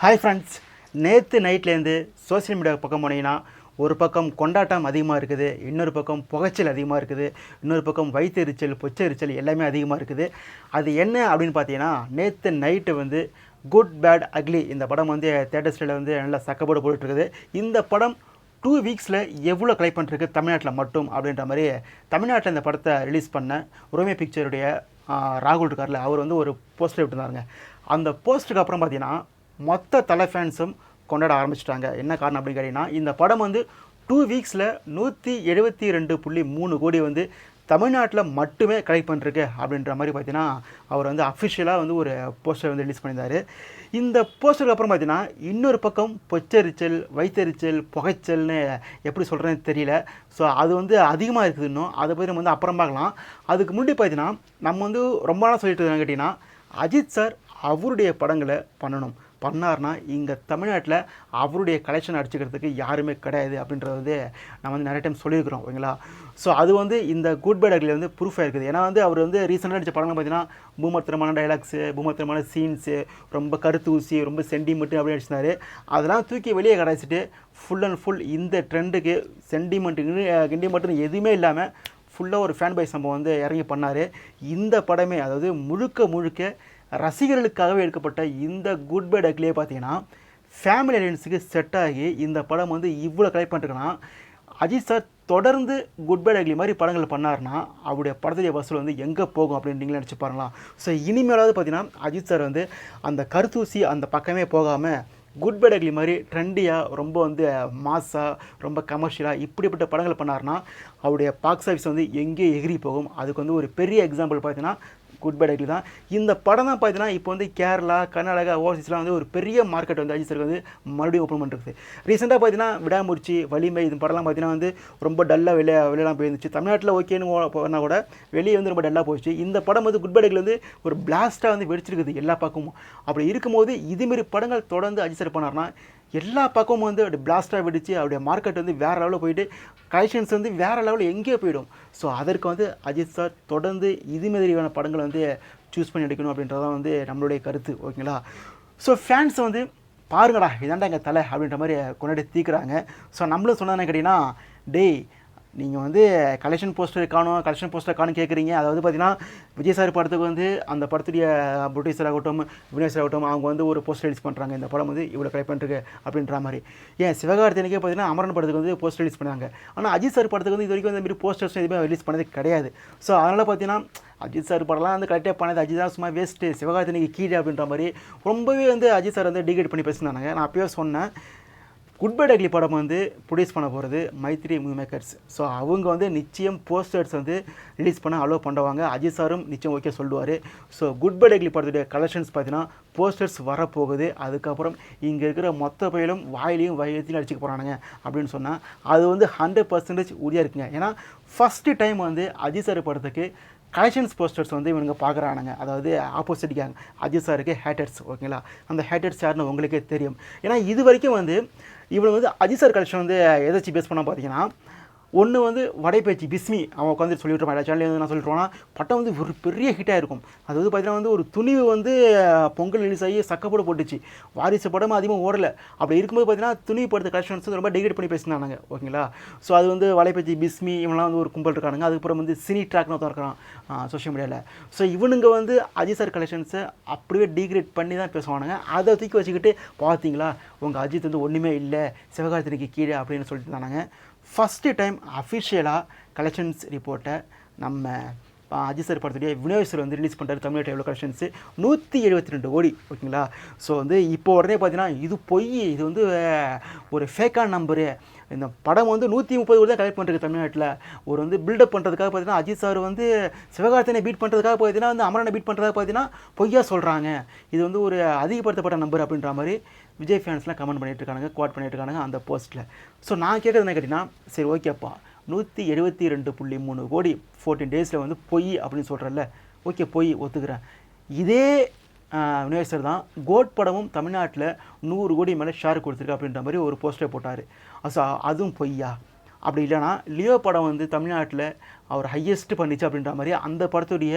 Hi friends நேற்று நைட்லேருந்து social media பக்கம் போனீங்கன்னா ஒரு பக்கம் கொண்டாட்டம் அதிகமாக இருக்குது இன்னொரு பக்கம் புகைச்சல் அதிகமாக இருக்குது இன்னொரு பக்கம் வயிற்றெரிச்சல் பொச்செரிச்சல் எல்லாமே அதிகமாக இருக்குது. அது என்ன அப்படின்னு பார்த்தீங்கன்னா நேற்று நைட்டு வந்து குட் பேட் அக்லி இந்த படம் வந்து தேட்டர்ஸில் வந்து நல்லா சக்கப்போடு போட்டுருக்குது இந்த படம் டூ வீக்ஸில் எவ்வளோ கலெக்ட் பண்ணிருக்கு தமிழ்நாட்டில் மட்டும் அப்படின்ற மாதிரி தமிழ்நாட்டில் இந்த படத்தை ரிலீஸ் பண்ண உரிமை பிக்சருடைய ராகுல் இருக்கார்ல அவர் வந்து ஒரு போஸ்டர் விட்டுருந்தாருங்க. அந்த போஸ்டருக்கு அப்புறம் பார்த்தீங்கன்னா மொத்த தலை ஃபேன்ஸும் கொண்டாட ஆரம்பிச்சிட்டாங்க. என்ன காரணம் அப்படின்னு கேட்டிங்கன்னா இந்த படம் வந்து டூ வீக்ஸில் நூற்றி எழுபத்தி ரெண்டு புள்ளி மூணு கோடி வந்து தமிழ்நாட்டில் மட்டுமே கலெக்ட் பண்ணிருக்கு அப்படின்ற மாதிரி பார்த்தீங்கன்னா அவர் வந்து அஃபிஷியலாக வந்து ஒரு போஸ்டர் வந்து ரிலீஸ் பண்ணியிருந்தார். இந்த போஸ்டருக்கு அப்புறம் பார்த்தீங்கன்னா இன்னொரு பக்கம் பொச்சரிச்சல் வயிற்றெரிச்சல் புகைச்சல்னு எப்படி சொல்கிறேன்னு தெரியல. ஸோ அது வந்து அதிகமாக இருக்குது இன்னும். அதை பற்றி நம்ம வந்து அப்புறம் பார்க்கலாம். அதுக்கு முன்னாடி பார்த்தீங்கன்னா நம்ம வந்து ரொம்ப நாள் சொல்லிட்டு இருக்காங்க கேட்டிங்கன்னா அஜித் சார் அவருடைய படங்களை பண்ணணும். பண்ணார்னா இங்கே தமிழ்நாட்டில் அவருடைய கலெக்ஷன் அடிச்சுக்கிறதுக்கு யாருமே கிடையாது அப்படின்றது வந்து நம்ம வந்து நிறைய டைம் சொல்லியிருக்கிறோம் ஓகேங்களா? ஸோ அது வந்து இந்த குட் பை அக்லி வந்து ப்ரூஃபாக இருக்குது ஏன்னா வந்து அவர் வந்து ரீசெண்டாக நடித்த படங்கள் பார்த்தீங்கன்னா பூமத்திரமான டைலாக்ஸு பூமத்திரமான சீன்ஸு ரொம்ப கருத்து ஊசி ரொம்ப சென்டிமெண்ட்டு அப்படின்னு நடிச்சிருந்தாரு. அதெல்லாம் தூக்கி வெளியே கடைச்சிட்டு ஃபுல் அண்ட் ஃபுல் இந்த ட்ரெண்டுக்கு சென்டிமெண்ட்டுன்னு கிண்டிமெண்ட்டுன்னு எதுவுமே இல்லாமல் ஃபுல்லாக ஒரு ஃபேன் பை சம்பவம் வந்து இறங்கி பண்ணார். இந்த படமே அதாவது முழுக்க முழுக்க ரசிகர்களுக்காகவே எடுக்கப்பட்ட இந்த குட் பை டக்லேயே பார்த்தீங்கன்னா ஃபேமிலி ஆடியன்ஸுக்கு செட் ஆகி இந்த படம் வந்து இவ்வளோ கலெக்ட் பண்ணிருக்குன்னா அஜித் சார் தொடர்ந்து குட் பை டக்லி மாதிரி படங்கள் பண்ணார்னா அவருடைய படத்துடைய வசூல் வந்து எங்கே போகும் அப்படின்னு நீங்களே நினச்சி பாருங்களா ஸோ இனிமேலாவது பார்த்தீங்கன்னா அஜித் சார் வந்து அந்த கருத்தூசி அந்த பக்கமே போகாமல் குட் பை டக்லி மாதிரி ட்ரெண்டியாக ரொம்ப வந்து மாஸாக ரொம்ப கமர்ஷியலாக இப்படிப்பட்ட படங்கள் பண்ணார்னா அவருடைய பாக்ஸ் ஆஃபீஸ் வந்து எங்கே எகிரி போகும். அதுக்கு வந்து ஒரு பெரிய எக்ஸாம்பிள் பார்த்தீங்கன்னா குட் பேட் டக்லி தான். இந்த படம் தான் பார்த்தீங்கன்னா இப்போ வந்து கேரளா கர்நாடகா ஓவர்சீஸ்லாம் வந்து ஒரு பெரிய மார்க்கெட் வந்து அஜித் சார் வந்து மறுபடியும் ஓப்பன் பண்ணுறது ரீசெண்டாக பார்த்தீங்கன்னா விடாமுயற்சி வலிமை இது படம்லாம் பார்த்தீங்கன்னா வந்து ரொம்ப டல்லாக வெளியே வெளியெல்லாம் போயிருந்துச்சு. தமிழ்நாட்டில் ஓகேன்னு போனால் கூட வெளியே வந்து ரொம்ப டல்லாக போச்சு இந்த படம் வந்து குட் பை வந்து ஒரு பிளாஸ்ட்டாக வந்து வெடிச்சிருக்குது எல்லா பக்கமும். அப்படி இருக்கும்போது இதுமாரி படங்கள் தொடர்ந்து அஜித் சார் பண்ணார்னா எல்லா பக்கமும் வந்து அப்படி பிளாஸ்ட்டாக வெடிச்சு அவருடைய மார்க்கெட் வந்து வேறு லெவலில் போயிட்டு கலெக்ஷன்ஸ் வந்து வேறு லெவலில் எங்கேயோ போயிடும். ஸோ அதற்கு வந்து அஜித் சார் தொடர்ந்து இது மாதிரியான படங்களை வந்து சூஸ் பண்ணி எடுக்கணும் அப்படின்றதான் வந்து நம்மளுடைய கருத்து ஓகேங்களா ஸோ ஃபேன்ஸ் வந்து பாருங்கடா இதாண்டா எங்கள் தலை அப்படின்ற மாதிரி கொண்டாடி தீக்குறாங்க. ஸோ நம்மளும் சொன்னதுன்னு கேட்டிங்கன்னா டேய் நீங்கள் வந்து கலெக்ஷன் போஸ்டர் காணும் கலெக்ஷன் போஸ்டர் காணும் கேட்குறீங்க அதாவது பார்த்தீங்கன்னா விஜய் சார் படத்துக்கு வந்து அந்த படத்துடைய ப்ரொடியூசர் ஆகட்டும் வினேஷ் ஆகட்டும் அவங்க வந்து ஒரு போஸ்டர் ரிலீஸ் பண்ணுறாங்க இந்த படம் வந்து இவ்வளோ கலெக்ட் பண்ணிருக்கு அப்படின்ற மாதிரி. ஏன் சிவகார்த்திகனுக்கே பார்த்தீங்கன்னா அமரன் படத்துக்கு வந்து போஸ்டர் ரிலீஸ் பண்ணாங்க. ஆனால் அஜித் சார் படத்துக்கு வந்து இது வரைக்கும் இந்த மாதிரி போஸ்டர்ஸ் எதுவுமே ரிலீஸ் பண்ணது கிடையாது. ஸோ அதனால் பார்த்தீங்கன்னா அஜித் சார் படம்லாம் வந்து கரெக்டாக பண்ணது. அஜித் தான் சும்மா வேஸ்ட்டு சிவகார்த்தினிக்கு கீழே அப்படின்ற மாதிரி ரொம்பவே வந்து அஜித் சார் வந்து டிகேட் பண்ணி பேசினாங்க. நான் அப்பயே சொன்னேன் குட் பை டக்லி படம் வந்து ப்ரொடியூஸ் பண்ண போகிறது மைத்ரி மூவி மேக்கர்ஸ் ஸோ அவங்க வந்து நிச்சயம் போஸ்டர்ஸ் வந்து ரிலீஸ் பண்ண அலோவ் பண்ணுவாங்க அஜித் சாரும் நிச்சயம் ஓகே சொல்லுவார். ஸோ குட் பை டக்லி படத்துடைய கலெக்ஷன்ஸ் பார்த்தீங்கன்னா போஸ்டர்ஸ் வரப்போகுது. அதுக்கப்புறம் இங்கே இருக்கிற மொத்த பயிலும் வாயிலையும் வயத்திலையும் அடிச்சுக்க போகிறானுங்க அப்படின்னு சொன்னால் அது வந்து ஹண்ட்ரட் பர்சன்டேஜ் உறுதியாக இருக்குங்க. ஏன்னா ஃபஸ்ட்டு டைம் வந்து அஜித் சார் படத்துக்கு கலெக்ஷன்ஸ் போஸ்டர்ஸ் வந்து இவனுங்க பார்க்குறானுங்க. அதாவது ஆப்போசிட் கேங் அஜித் சாருக்கு ஹேட்டர்ஸ் ஓகேங்களா அந்த ஹேட்டர்ஸ் யாருன்னு உங்களுக்கே தெரியும். ஏன்னா இது வரைக்கும் வந்து இவங்க வந்து அஜித் சார் கலெக்ஷன் வந்து எதாச்சும் பேஸ் பண்ண பார்த்தீங்கன்னா ஒன்று வந்து வடைப்பேச்சு பிஸ்மி அவன் உட்காந்து சொல்லிட்டு எல்லா சேனல் வந்து நான் சொல்லிட்டுருவானா பட்டம் வந்து ஒரு பெரிய ஹிட்டாக இருக்கும். அது வந்து பார்த்தீங்கன்னா வந்து ஒரு துணிவு வந்து பொங்கல் ரிலீஸ் ஆகி சக்கப்போட போட்டுச்சு. வாரிசு படமும் அதிகமாக ஓடலை. அப்படி இருக்கும்போது பார்த்தீங்கன்னா துணிவு படுத்த கலெக்ஷன்ஸ் வந்து ரொம்ப டிகிரேட் பண்ணி பேசினாங்க ஓகேங்களா? ஸோ அது வந்து வலைப்பேச்சி பிஸ்மி இவங்களாம் வந்து ஒரு கும்பல் இருக்கானுங்க. அதுக்கப்புறம் வந்து சினி ட்ராக்னு திறக்கிறான் சோஷியல் மீடியாவில் ஸோ இவனுங்க வந்து அஜித் சார் கலெக்ஷன்ஸை அப்படியே டிகிரேட் பண்ணி தான் பேசுவானுங்க. அதை தூக்கி வச்சுக்கிட்டு பார்த்தீங்களா உங்கள் அஜித் வந்து ஒன்றுமே இல்லை சிவகார்த்தினிக்கு கீழே அப்படின்னு சொல்லிட்டு இருந்தாங்க ஃபஸ்ட்டு டைம் அஃபிஷியலாக கலெக்ஷன்ஸ் ரிப்போர்ட்டை நம்ம அஜிசர் அஜித் சார் படத்துடைய வினோய் வந்து ரிலீஸ் பண்ணுறாரு தமிழ்நாட்டு எவ்வளோ கலெக்ஷன்ஸு நூற்றி எழுபத்தி ரெண்டு கோடி ஓகேங்களா? ஸோ வந்து இப்போ உடனே பார்த்தீங்கன்னா இது பொய் இது வந்து ஒரு ஃபேக்கான நம்பரு இந்த படம் வந்து நூற்றி முப்பது கோடி தான் கலெக்ட் பண்ணுறது தமிழ்நாட்டில். ஒரு வந்து பில்டப் பண்ணுறதுக்காக பார்த்தீங்கன்னா அஜித் சார் வந்து சிவகார்த்தினை பீட் பண்ணுறதுக்காக பார்த்தீங்கன்னா வந்து அமரனை பீட் பண்ணுறதுக்காக பார்த்தீங்கன்னா பொய்யா சொல்கிறாங்க இது வந்து ஒரு அதிகப்படுத்தப்பட்ட நம்பர் அப்படின்ற மாதிரி விஜய் ஃபேன்ஸ்லாம் கமெண்ட் பண்ணிட்டு இருக்காங்க குவாட் பண்ணிட்டு இருக்காங்க அந்த போஸ்ட்டில் ஸோ நான் கேட்குறது என்ன கேட்டிங்கன்னா சரி ஓகேப்பா நூற்றி எழுபத்தி ரெண்டு புள்ளி மூணு கோடி ஃபோர்டீன் டேஸில் வந்து பொய் அப்படின்னு சொல்கிறல்ல ஓகே பொய் ஒத்துக்கிறேன். இதே வினேஸ்வர் தான் கோட் படமும் தமிழ்நாட்டில் நூறு கோடி மேலே ஷேர் கொடுத்துருக்கு அப்படின்ற மாதிரி ஒரு போஸ்டர் போட்டார். ஸோ அதுவும் பொய்யா? அப்படி இல்லைன்னா லியோ படம் வந்து தமிழ்நாட்டில் அவர் ஹையஸ்ட் பண்ணிச்சு அப்படின்ற மாதிரி அந்த படத்துடைய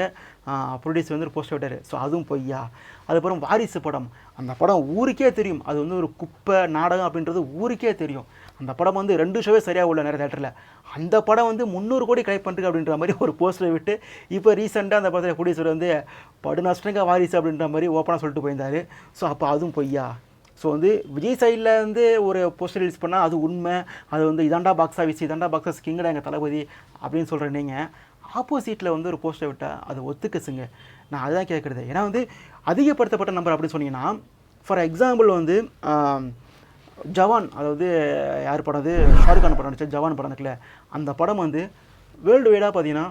ப்ரொடியூசர் வந்து ஒரு போஸ்ட் விட்டார். ஸோ அதுவும் பொய்யா? அதுக்கப்புறம் வாரிசு படம். அந்த படம் ஊருக்கே தெரியும். அது வந்து ஒரு குப்பை நாடகம் அப்படின்றது ஊருக்கே தெரியும். அந்த படம் வந்து ரெண்டு ஷோவே சரியாக உள்ள நிறைய தேட்டரில் அந்த படம் வந்து முந்நூறு கோடி கலெக்ட் பண்ணுறது அப்படின்ற மாதிரி ஒரு போஸ்டரை விட்டு இப்போ ரீசெண்டாக அந்த படத்தில் ப்ரொடியூசர் வந்து படு நஷ்டங்க வாரிசு அப்படின்ற மாதிரி ஓப்பனாக சொல்லிட்டு போயிருந்தார். ஸோ அப்போ அதுவும் பொய்யா? ஸோ வந்து விஜய் சைடில் வந்து ஒரு போஸ்டர் ரிலீஸ் பண்ணால் அது உண்மை. அது வந்து இதாண்டா பாக்ஸ் ஆஃபீஸ் இதாண்டா பாக்ஸ் ஆஃபீஸ் கிங்கடா எங்கள் தளபதி அப்படின்னு சொல்கிற நீங்கள் ஆப்போசிட்டில் வந்து ஒரு போஸ்டர் விட்டால் அது ஒத்துக்கசுங்க. நான் அதுதான் கேட்குறது ஏன்னா வந்து அதிகப்படுத்தப்பட்ட நம்பர் அப்படின்னு சொன்னீங்கன்னா ஃபார் எக்ஸாம்பிள் வந்து ஜவான் அதாவது யார் படம் அது? ஷாருக் கான் படம் நடிச்ச ஜவான் படம் இருக்குல்ல அந்த படம் வந்து வேர்ல்டு வைடாக பார்த்தீங்கன்னா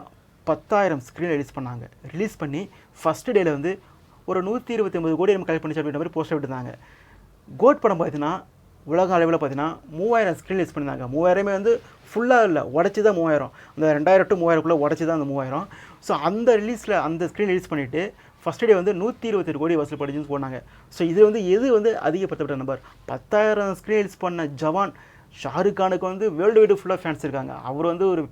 பத்தாயிரம் ஸ்க்ரீன் ரிலீஸ் பண்ணாங்க. ரிலீஸ் பண்ணி ஃபஸ்ட்டு டேயில் வந்து ஒரு நூற்றி இருபத்தி ஒம்பது கோடி நம்ம கலெக்ட் பண்ணிச்சு அப்படின்ற மாதிரி போஸ்டர் விட்டுருந்தாங்க. கோட் படம் பார்த்தீங்கன்னா உலக அளவில் பார்த்தீங்கன்னா மூவாயிரம் ஸ்க்ரீன் ரிலீஸ் பண்ணியிருந்தாங்க. மூவாயிரமே வந்து ஃபுல்லாக இல்லை உடச்சி தான் மூவாயிரம். அந்த ரெண்டாயிரம் டு மூவாயிரக்குள்ளே உடச்சி தான் அந்த மூவாயிரம். ஸோ அந்த ரிலீஸில் அந்த ஸ்க்ரீன் ரிலீஸ் பண்ணிவிட்டு ஃபஸ்ட் டே வந்து நூற்றி இருபத்தெட்டு கோடி வசூல் படிச்சுன்னு போனாங்க ஸோ இது வந்து எது வந்து அதிகப்படுத்தப்பட்ட நம்பர் பத்தாயிரம் ஸ்க்ரீன் ரிலீஸ் பண்ண ஜவான் ஷாருக் கானுக்கு வந்து வேர்ல்டு வைடு ஃபுல்லாக ஃபேன்ஸ் இருக்காங்க. அவர் வந்து ஒரு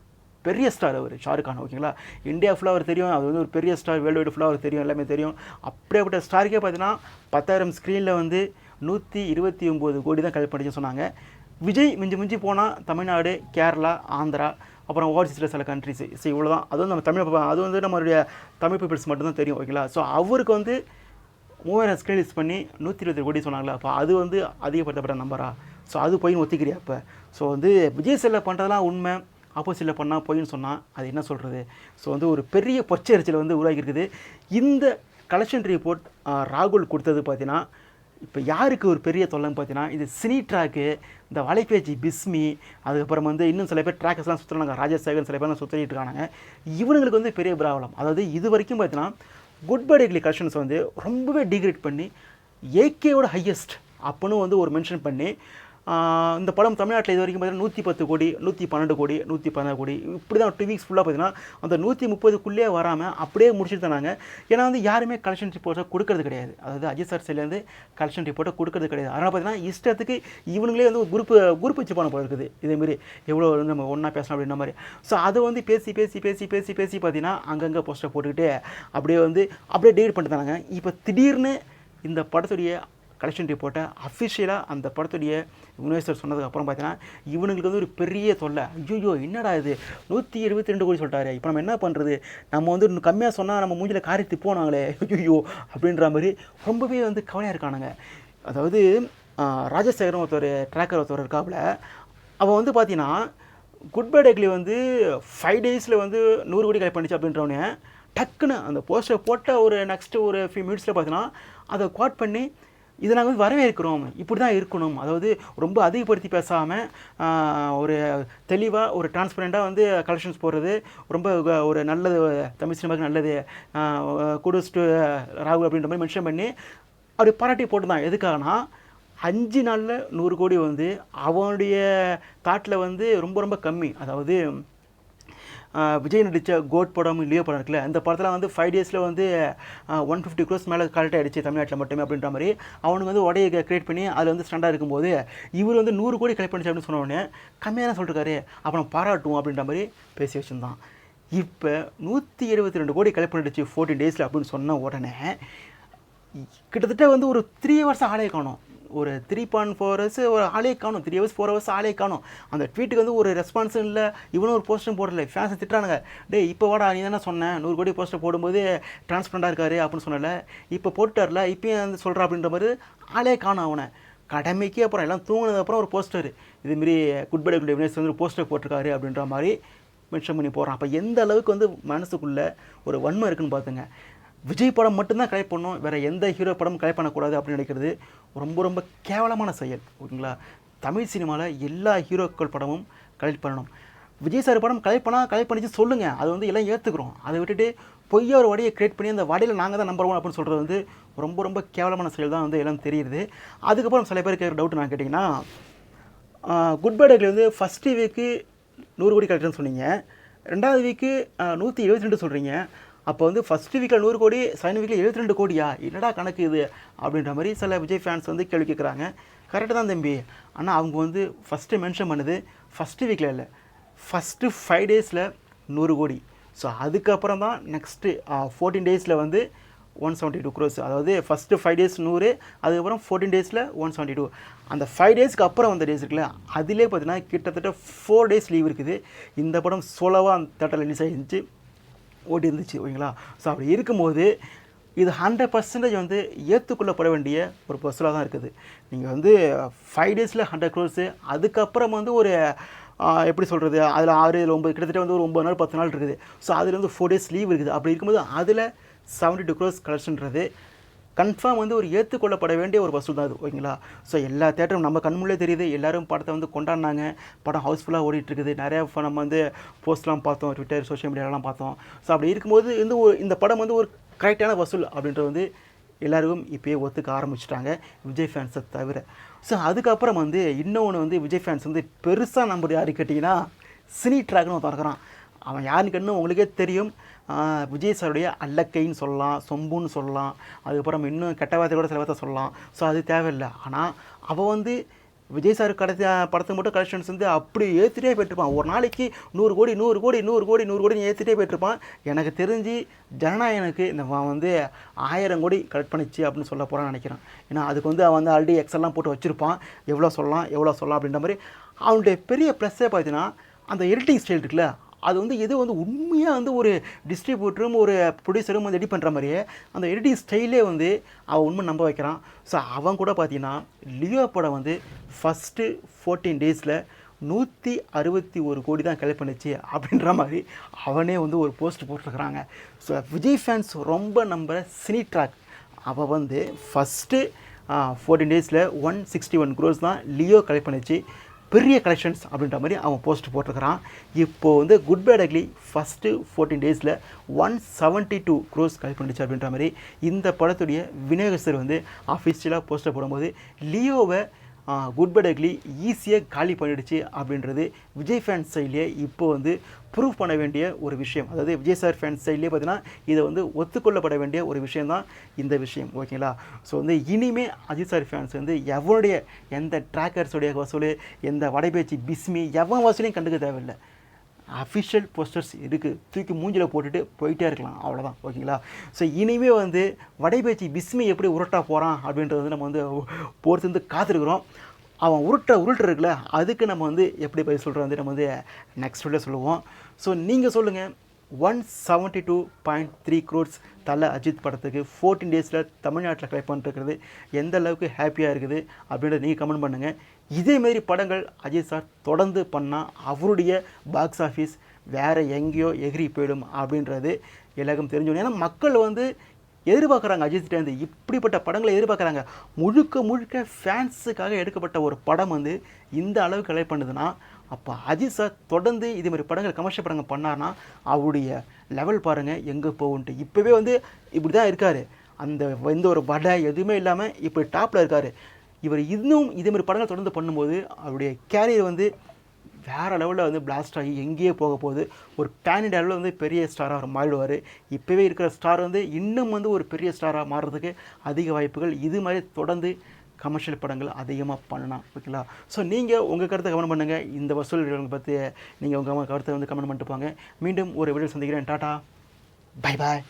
பெரிய ஸ்டார் அவர் ஷாருக் கான் ஓகேங்களா இந்தியா ஃபுல்லாக அவர் தெரியும். அவர் வந்து ஒரு பெரிய ஸ்டார் வேர்ல்டு வைடு ஃபுல்லாக அவர் தெரியும் எல்லாமே தெரியும். அப்படியேப்பட்ட ஸ்டாருக்கே பார்த்தீங்கன்னா பத்தாயிரம் ஸ்க்ரீனில் வந்து நூற்றி இருபத்தி ஒம்பது கோடி தான் கலெக்ட் பண்ணிச்சுன்னு சொன்னாங்க. விஜய் மிஞ்சி மிஞ்சி போனால் தமிழ்நாடு கேரளா ஆந்திரா அப்புறம் ஓவர்சீஸில் சில கண்ட்ரிஸ் ஸோ இவ்வளோ தான் அதுவும் நம்ம தமிழ் அது வந்து நம்மளுடைய தமிழ் பீப்புள்ஸ் மட்டும்தான் தெரியும் ஓகேங்களா ஸோ அவருக்கு வந்து மூவாயிரம் ஸ்க்ரீன் லிஸ்ட் பண்ணி நூற்றி இருபத்தி கோடி சொன்னாங்களே? அப்போ அது வந்து அதிகப்படுத்தப்பட்ட நம்பரா ஸோ அது போய் ஒத்திக்கிறியா அப்போ? ஸோ வந்து விஜய் செல்லில் பண்ணுறதெல்லாம் உண்மை. ஆப்போசிட்டில் பண்ணால் பொய்ன்னு சொன்னால் அது என்ன சொல்கிறது ஸோ வந்து ஒரு பெரிய பொச்சரிச்சல் வந்து உருவாகி இருக்குது இந்த கலெக்ஷன் ரிப்போர்ட் ராகுல் கொடுத்தது பார்த்தீங்கன்னா இப்போ யாருக்கு ஒரு பெரிய தொல்லைன்னு பார்த்தீங்கன்னா இது சினி ட்ராக்கு இந்த வலைபேச்சு பிஸ்மி அதுக்கப்புறம் வந்து இன்னும் சில பேர் ட்ராக்கர்ஸ்லாம் சுற்றுறாங்க ராஜசேகர் சில பேர்லாம் சுற்றிட்டு இருக்காங்க. இவனுங்களுக்கு வந்து பெரிய ப்ராப்ளம் அதாவது இது வரைக்கும் பார்த்தீங்கன்னா குட் பை டெக்லி கலெக்ஷன்ஸ் வந்து ரொம்பவே டிகிரேட் பண்ணி ஏகேவோட ஹையஸ்ட் அப்படின்னு வந்து ஒரு மென்ஷன் பண்ணி இந்த படம் தமிழ்நாட்டில் இது வரைக்கும் பார்த்தீங்கன்னா நூற்றி பத்து கோடி நூற்றி பன்னெண்டு கோடி நூற்றி பதினாறு கோடி. இப்படி தான் டூ வீக்ஸ் ஃபுல்லாக பார்த்தீங்கன்னா அந்த நூற்றி முப்பதுக்குள்ளேயே வராமல் அப்படியே முடிச்சுட்டு தானாங்க ஏன்னா வந்து யாருமே கலெக்ஷன் ரிப்போர்ட்டை கொடுக்கறது கிடையாது. அதாவது அஜித் சார் சைட்லேருந்து கலெக்ஷன் ரிப்போர்ட்டை கொடுக்கறது கிடையாது. அதனால் பார்த்தீங்கன்னா இஷ்டத்துக்கு இவனுங்களே வந்து ஒரு குரூப் குரூப் வச்சு போன போல இருக்குது. இதேமாரி எவ்வளோ வந்து நம்ம ஒன்றா பேசலாம் அப்படின்ற மாதிரி. ஸோ அதை வந்து பேசி பேசி பேசி பேசி பேசி பார்த்தீங்கன்னா அங்கங்கே போஸ்டர் போட்டுக்கிட்டு அப்படியே வந்து அப்படியே டெலிட் பண்ணிட்டு தானாங்க இப்போ திடீர்னு இந்த படத்துடைய கலெக்ஷன் ரிப்போர்ட்டை அஃபிஷியலாக அந்த படத்துடைய யுனிவர்சர் சொன்னதுக்கப்புறம் பார்த்தீங்கன்னா இவனுங்களுக்கு வந்து ஒரு பெரிய தொல்லை. ஐயோ என்னடா இது? நூற்றி இருபத்தி ரெண்டு கோடி சொல்லிட்டாரு. இப்போ நம்ம என்ன பண்ணுறது நம்ம வந்து இன்னும் கம்மியாக சொன்னால் நம்ம மூஞ்சில் காரி திப்போனாங்களே ஐயோ அப்படின்ற மாதிரி ரொம்பவே வந்து கவலையாக இருக்கானுங்க. அதாவது ஆஹ், ராஜசேகரன் ஒருத்தர் ட்ராக்கர் ஒருத்தர் இருக்காப்புல. அவன் வந்து பார்த்தீங்கன்னா குட் பை டேக்லி வந்து ஃபைவ் டேஸில் வந்து நூறு கோடி கலெக்ட் பண்ணிச்சு அப்படின்றவனே டக்குன்னு அந்த போஸ்டர் போட்ட ஒரு நெக்ஸ்ட்டு ஒரு ஃபியூ மினிட்ஸில் பார்த்தீங்கன்னா அதை குவாட் பண்ணி இதை நாங்கள் வந்து வரவேற்கிறோம். இப்படி தான் இருக்கணும். அதாவது ரொம்ப அதிகப்படுத்தி பேசாமல் ஒரு தெளிவாக ஒரு டிரான்ஸ்பரண்ட்டாக வந்து கலெக்ஷன்ஸ் போடுறது ரொம்ப ஒரு நல்லது தமிழ் சினிமாவுக்கு நல்லது. குடூஸ் டு ராகுல் அப்படின்ற மாதிரி மென்ஷன் பண்ணி அப்படி பாராட்டி போட்டு தான் எதுக்காகனா அஞ்சு நாளில் நூறு கோடி வந்து அவனுடைய தாட்டில் வந்து ரொம்ப ரொம்ப கம்மி. அதாவது விஜய் நடித்த கோட் படம் லியோ படம் இருக்குல்ல அந்த படத்தில் வந்து ஃபைவ் டேஸில் வந்து ஒன் ஃபிஃப்டி க்ரோஸ் மேலே கலெக்ட் ஆகிடுச்சு தமிழ்நாட்டில் மட்டுமே அப்படின்ற மாதிரி. அவனுக்கு வந்து உடைய கிரியேட் பண்ணி அதில் வந்து ஸ்டாண்டாக இருக்கும்போது இவர் வந்து நூறு கோடி கலெக்ட் பண்ணிச்சு அப்படின்னு சொன்ன கம்மியாக தான் சொல்லிருக்காரு. அப்புறம் பாராட்டுவோம் அப்படின்ற மாதிரி பேசி வச்சுருந்தான் இப்போ நூற்றி இருபத்தி ரெண்டு கோடி கலெக்ட் பண்ணிடுச்சு ஃபோர்டீன் டேஸில் அப்படின்னு சொன்ன உடனே கிட்டத்தட்ட வந்து ஒரு த்ரீ வருஷம் ஆளே காணும். ஒரு த்ரீ பாயிண்ட் ஃபோர் ஹவர்ஸ் ஒரு ஆளே காணும். த்ரீ ஹவர்ஸ் ஃபோர் ஹவர்ஸ் ஆளே காணும். அந்த ட்வீட்டுக்கு வந்து ஒரு ரெஸ்பான்ஸும் இல்லை. இவனும் ஒரு போஸ்டரும் போடல. ஃபேன்ஸை திட்டுறானுங்க. டேய் இப்போ வாடா நீ தானே சொன்னேன் நூறு கோடி போஸ்டர் போடும்போது டிரான்ஸ்பரண்டாக இருக்காரு அப்படின்னு சொன்னல இப்போ போட்டுட்டார்ல இப்பயும் வந்து சொல்கிறா அப்படின்ற மாதிரி ஆளே காணும் அவனை. கடமைக்கு அப்புறம் எல்லாம் தூங்கினதுக்கப்புறம் ஒரு போஸ்டர் இதுமாரி குட் பை குட் எவினஸ் வந்து ஒரு போஸ்டர் போட்டிருக்காரு அப்படின்ற மாதிரி மென்ஷன் பண்ணி போகிறான் அப்போ எந்த அளவுக்கு வந்து மனசுக்குள்ளே ஒரு வன்மை இருக்குன்னு பார்த்துங்க விஜய் படம் மட்டும்தான் கலெக்ட் பண்ணணும். வேறு எந்த ஹீரோ படமும் கலெக்ட் பண்ணக்கூடாது அப்படின்னு நினைக்கிறது ரொம்ப ரொம்ப கேவலமான செயல் ஓகேங்களா? தமிழ் சினிமாவில் எல்லா ஹீரோக்கள் படமும் கலெக்ட் பண்ணணும். விஜய் சார் படம் கலெக்ட் பண்ணால் கலெக்ட் பண்ணிச்சு சொல்லுங்கள் அது வந்து எல்லாம் ஏற்றுக்கிறோம் அதை விட்டுட்டு பொய்யா ஒரு வடையை க்ரியேட் பண்ணி அந்த வடையில் நாங்கள் தான் நம்பர் ஒன் அப்படின்னு சொல்கிறது வந்து ரொம்ப ரொம்ப கேவலமான செயல் தான் வந்து எல்லாம் தெரியுது. அதுக்கப்புறம் சில பேருக்கு டவுட் நான் கேட்டிங்கன்னா குட் பை டேக்கில் வந்து ஃபஸ்ட்டு வீக்கு நூறு கோடி கலெக்டர்னு சொன்னீங்க. ரெண்டாவது வீக்கு நூற்றி எழுபத்தி ரெண்டு சொல்கிறீங்க அப்போ வந்து ஃபஸ்ட்டு வீக்கில் நூறு கோடி செகண்ட் வீக்கில் எழுபத்தி ரெண்டு கோடியா? என்னடா கணக்கு இது? அப்படின்ற மாதிரி சில விஜய் ஃபேன்ஸ் வந்து கேள்வி கேட்குறாங்க கரெக்டாக தான் தம்பி. ஆனால் அவங்க வந்து ஃபஸ்ட்டு மென்ஷன் பண்ணுது ஃபஸ்ட்டு வீக்கில் இல்லை. ஃபஸ்ட்டு ஃபைவ் டேஸில் நூறு கோடி. ஸோ அதுக்கப்புறம் தான் நெக்ஸ்ட்டு ஃபோர்டீன் டேஸில் வந்து ஒன் செவன்ட்டி டூ க்ரோஸ் அதாவது ஃபஸ்ட்டு ஃபைவ் டேஸ் நூறு அதுக்கப்புறம் ஃபோர்டீன் டேஸில் ஒன் செவன்ட்டி டூ அந்த ஃபைவ் டேஸ்க்கு அப்புறம் வந்த டேஸ் இருக்குல்ல அதிலே பார்த்தீங்கன்னா கிட்டத்தட்ட ஃபோர் டேஸ் லீவ் இருக்குது. இந்த படம் சோலோவாக அந்த தேட்டரில் ரிலீஸ் ஆகிருந்துச்சு ஓடி இருந்துச்சு ஓகேங்களா? ஸோ அப்படி இருக்கும்போது இது ஹண்ட்ரட் பர்சன்டேஜ் வந்து ஏற்றுக்கொள்ளப்பட வேண்டிய ஒரு பர்சலாக தான் இருக்குது. நீங்கள் வந்து ஃபைவ் டேஸில் ஹண்ட்ரட் க்ரோர்ஸு அதுக்கப்புறம் வந்து ஒரு எப்படி சொல்கிறது அதில் ஆறு இல்லை ஒம்பது கிட்டத்தட்ட வந்து ஒரு ஒம்பது நாள் பத்து நாள் இருக்குது. ஸோ அதில் வந்து ஃபோர் டேஸ் லீவ் இருக்குது. அப்படி இருக்கும்போது அதில் செவன்ட்டி டூ க்ரோஸ் கலெக்ஷன்றது கன்ஃபார்ம் வந்து ஒரு ஏற்றுக்கொள்ளப்பட வேண்டிய ஒரு வசூல் தான் அது ஓகேங்களா? ஸோ எல்லா தேட்டரும் நம்ம கண்முள்ளே தெரியுது. எல்லோரும் படத்தை வந்து கொண்டாடினாங்க. படம் ஹவுஸ்ஃபுல்லாக ஓடிட்டுருக்குது. நிறையா நம்ம வந்து போஸ்ட்லாம் பார்த்தோம். ட்விட்டர் சோஷியல் மீடியாலாம் பார்த்தோம். ஸோ அப்படி இருக்கும்போது வந்து ஒரு இந்த படம் வந்து ஒரு கரெக்டான வசூல் அப்படின்றது வந்து எல்லாருக்கும் இப்போயே ஒத்துக்க ஆரம்பிச்சிட்டாங்க விஜய் ஃபேன்ஸை தவிர. ஸோ அதுக்கப்புறம் வந்து இன்னொன்று வந்து விஜய் ஃபேன்ஸ் வந்து பெருசாக நம்பர் யாரு கேட்டிங்கன்னா சினி ட்ராக்னு ஒருத்தன் இருக்கிறான். அவன் யாருன்னு கண்ணு உங்களுக்கே தெரியும். விஜய் சாருடைய அல்லக்கைன்னு சொல்லலாம் சொம்புன்னு சொல்லலாம் அதுக்கப்புறம் இன்னும் கெட்ட வார்த்தை கூட சில வார்த்தை சொல்லலாம். ஸோ அது தேவையில்லை. ஆனால் அவள் வந்து விஜய் சார் கடைசி படத்துக்கு மட்டும் கலெக்ஷன்ஸ் வந்து அப்படி ஏற்றிட்டே போயிட்டுருப்பான். ஒரு நாளைக்கு நூறு கோடி நூறு கோடி நூறு கோடி நூறு கோடி ஏற்றிட்டே போயிட்டுருப்பான். எனக்கு தெரிஞ்சு ஜனநாயகனுக்கு இந்த வந்து ஆயிரம் கோடி கலெக்ட் பண்ணிச்சு அப்படின்னு சொல்ல போகிறான்னு நினைக்கிறேன். ஏன்னா அதுக்கு வந்து அவன் வந்து ஆல்ரெடி எக்ஸெல்லாம் போட்டு வச்சுருப்பான். எவ்வளோ சொல்லலாம் எவ்வளோ சொல்லலாம் அப்படின்ற மாதிரி அவனுடைய பெரிய ப்ளஸ்ஸே பார்த்தீங்கன்னா அந்த எடிட்டிங் ஸ்டைல் இருக்குல்ல அது வந்து எது வந்து உண்மையாக வந்து ஒரு டிஸ்ட்ரிபியூட்டரும் ஒரு ப்ரொடியூசரும் வந்து எடிட் பண்ணுற மாதிரியே அந்த எடிட்டிங் ஸ்டைலே வந்து அவன் உண்மை நம்ப வைக்கிறான். ஸோ அவன் கூட பார்த்தீங்கன்னா லியோ படம் வந்து ஃபஸ்ட்டு ஃபோர்டீன் டேஸில் நூற்றி அறுபத்தி ஒரு கோடி தான் கலெக்ட் பண்ணுச்சு அப்படின்ற மாதிரி அவனே வந்து ஒரு போஸ்ட் போட்டிருக்கிறாங்க. ஸோ விஜய் ஃபேன்ஸ் ரொம்ப நம்புகிற சினி ட்ராக் அவள் வந்து ஃபஸ்ட்டு ஃபோர்டீன் டேஸில் ஒன் சிக்ஸ்டி ஒன் க்ரோஸ் தான் லியோ கலெக்ட் பண்ணுச்சு. பெரிய கலெக்ஷன்ஸ் அப்படின்ற மாதிரி அவன் போஸ்ட் போட்டிருக்கிறான். இப்போது வந்து good bad ugly first fourteen டேஸில் one seventy two crores collect பண்ணிச்சு அப்படின்ற மாதிரி இந்த படத்துடைய விநாயகர் சார் வந்து ஆஃபீஷியலாக போஸ்டர் போடும்போது லியோவை குட் பை டக்லி ஈஸியாக காலி பண்ணிடுச்சு அப்படின்றது விஜய் ஃபேன்ஸ் சைட்லேயே இப்போ வந்து ப்ரூவ் பண்ண வேண்டிய ஒரு விஷயம். அதாவது விஜய் சார் ஃபேன்ஸ் சைட்லேயே பார்த்தீங்கன்னா இதை வந்து ஒத்துக்கொள்ளப்பட வேண்டிய ஒரு விஷயம் தான் இந்த விஷயம். ஓகேங்களா? ஸோ வந்து இனிமே அஜித் சார் ஃபேன்ஸ் வந்து எவனுடைய எந்த ட்ராக்கர்ஸுடைய வசூல் எந்த வடைபேச்சு பிஸ்மி எவன் வசூலையும் கண்டுக்க தேவையில்லை. அஃபிஷியல் போஸ்டர்ஸ் இருக்குது தூக்கி மூஞ்சில் போட்டுட்டு போயிட்டே இருக்கலாம். அவ்வளோதான் ஓகேங்களா ஸோ இனிமே வந்து வடைபேச்சு பிஸ்மி எப்படி உருட்டா போகிறான் அப்படின்றது வந்து நம்ம வந்து பொறுத்து வந்து காத்திருக்கிறோம். அவன் உருட்ட உருட்டு இருக்குல்ல அதுக்கு நம்ம வந்து எப்படி பதில் சொல்கிறோம் வந்து நம்ம வந்து நெக்ஸ்ட் வீடியோ சொல்லுவோம். ஸோ நீங்கள் சொல்லுங்கள் one seventy two point three crores Thala Ajith படத்துக்கு ஃபோர்டீன் டேஸில் தமிழ்நாட்டில் கலெக்ட் பண்ணிருக்கிறது எந்த அளவுக்கு ஹாப்பியாக இருக்குது அப்படின்றத நீங்கள் கமெண்ட் பண்ணுங்கள் இதேமாரி படங்கள் அஜித் சார் தொடர்ந்து பண்ணால் அவருடைய பாக்ஸ் ஆஃபீஸ் வேறு எங்கேயோ எகிரி போயிடும் அப்படின்றது எல்லாருக்கும் தெரிஞ்சோம் ஏன்னா மக்கள் வந்து எதிர்பார்க்குறாங்க அஜித்கிட்டேருந்து இப்படிப்பட்ட படங்களை எதிர்பார்க்குறாங்க. முழுக்க முழுக்க ஃபேன்ஸுக்காக எடுக்கப்பட்ட ஒரு படம் வந்து இந்த அளவுக்கு கலெக்ட் பண்ணுதுன்னா அப்போ அஜித் சார் தொடர்ந்து இதுமாதிரி படங்கள் கமர்ஷியல் படங்கள் பண்ணார்னா அவருடைய லெவல் பாருங்கள் எங்கே போகுன்ட்டு. இப்போவே வந்து இப்படி தான் இருக்கார். அந்த எந்த ஒரு வடை எதுவுமே இல்லாமல் இப்போ டாப்பில் இருக்கார். இவர் இன்னும் இதே மாதிரி படங்கள் தொடர்ந்து பண்ணும்போது அவருடைய கேரியர் வந்து வேறு லெவலில் வந்து பிளாஸ்ட் ஆகி எங்கேயே போக போகுது. ஒரு பேன் இண்டியா அளவில் வந்து பெரிய ஸ்டாராக அவர் மாறிடுவார். இப்போவே இருக்கிற ஸ்டார் வந்து இன்னும் வந்து ஒரு பெரிய ஸ்டாராக மாறுறதுக்கு அதிக வாய்ப்புகள். இது மாதிரி தொடர்ந்து கமர்ஷியல் படங்கள் அதிகமாக பண்ணலாம். ஓகேங்களா ஸோ நீங்கள் உங்கள் கருத்தை கமெண்ட் பண்ணுங்கள் இந்த வசூல் பற்றி நீங்கள் உங்கள் கருத்தை வந்து கமெண்ட் பண்ணிட்டு போங்க. மீண்டும் ஒரு வீடியோ சந்திக்கிறேன். Tata bye bye